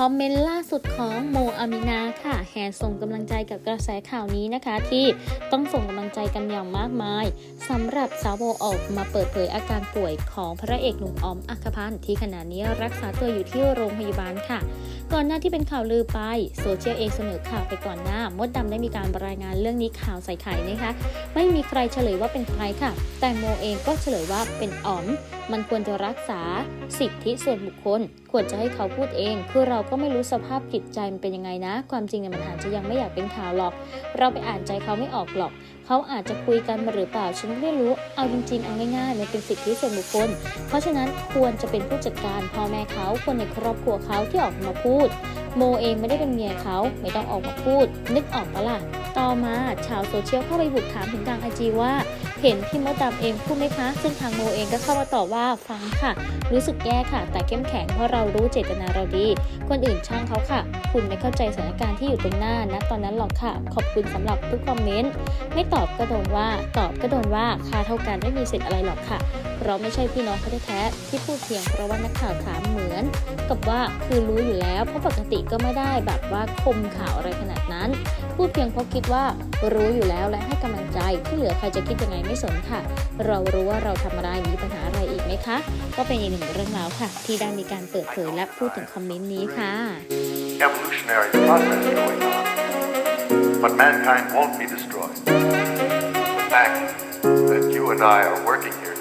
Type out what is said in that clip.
คอมเมนต์ล่าสุดของโมอามินาค่ะ แห่ส่งกำลังใจกับกระแสข่าวนี้นะคะ ที่ต้องส่งกำลังใจกันอย่างมากมายสำหรับสาวโมออกมาเปิดเผยอาการป่วยของพระเอกหนุ่มออมอัคคพันธ์ที่ขณะนี้รักษาตัวอยู่ที่โรงพยาบาลค่ะ ก่อนหน้าที่เป็นข่าวลือไปโซเชียลเองเสนอข่าวไปก่อนหน้ามดดำได้มีการรายงานเรื่องนี้ข่าวใส่ไข่นะคะไม่มีใครเฉลยว่าเป็นใครค่ะ แต่โมเองก็เฉลยว่าเป็นอ๋อม มันควรจะรักษาสิทธิส่วนบุคคล ควรจะให้เขาพูดเองคือเราก็ไม่รู้สภาพจิตใจมันเป็นยังไงนะ ความจริงเนี่ยมันอาจจะยังไม่อยากเป็นข่าวหรอก เราไปอ่านใจเขาไม่ออกหรอก เขาอาจจะคุยกันมาหรือเปล่า ฉันไม่รู้ เอาจริงๆ เอาง่ายๆ มันเป็นสิทธิส่วนบุคคล เพราะฉะนั้นควรจะเป็นผู้จัดการพ่อแม่เขา คนในครอบครัวเขาที่ออกมาพูด โมเองไม่ได้เป็นเมียเขาไม่ต้องออกมาพูด นึกออกปะล่ะ ต่อมาชาวโซเชียลเข้าไปบุกถามถึงทางไอจีว่า เห็นพี่มดดำเองพูดไหมคะ ซึ่งทางโมเองก็เข้ามาตอบว่าฟังค่ะ รู้สึกแย่ค่ะ แต่เข้มแข็งเพราะเรารู้เจตนาเราดี คนอื่นช่างเขาค่ะ คุณไม่เข้าใจสถานการณ์ที่อยู่ตรงหน้านะตอนนั้นหรอกค่ะ ขอบคุณสำหรับทุกคอมเมนต์ ไม่ตอบก็โดนว่า ตอบก็โดนว่าค่าเท่ากันไม่มีสิทธิ์อะไรหรอกค่ะ เราไม่ใช่พี่น้องเขาแท้ๆที่พูดเพียงเพราะว่านักข่าวถามเหมือน กับว่าคือรู้อยู่แล้ว เพราะปกติก็ไม่ได้แบบว่าคมข่าวอะไรขนาดนั้น พูดเพียงเพราะคิดว่ารู้อยู่แล้วและให้กำลังใจที่เหลือใครจะคิดยังไงไม่สนค่ะ เรารู้ว่าเราทำอะไรมีปัญหาอะไรอีกไหมคะ ก็เป็นอีกหนึ่งเรื่องราวค่ะ ที่ได้มีการเปิดเผยและพูดถึงคอมเมนต์นี้ค่ะ evolutionary process going on. But mankind won't be destroyed. The fact that you and I are working here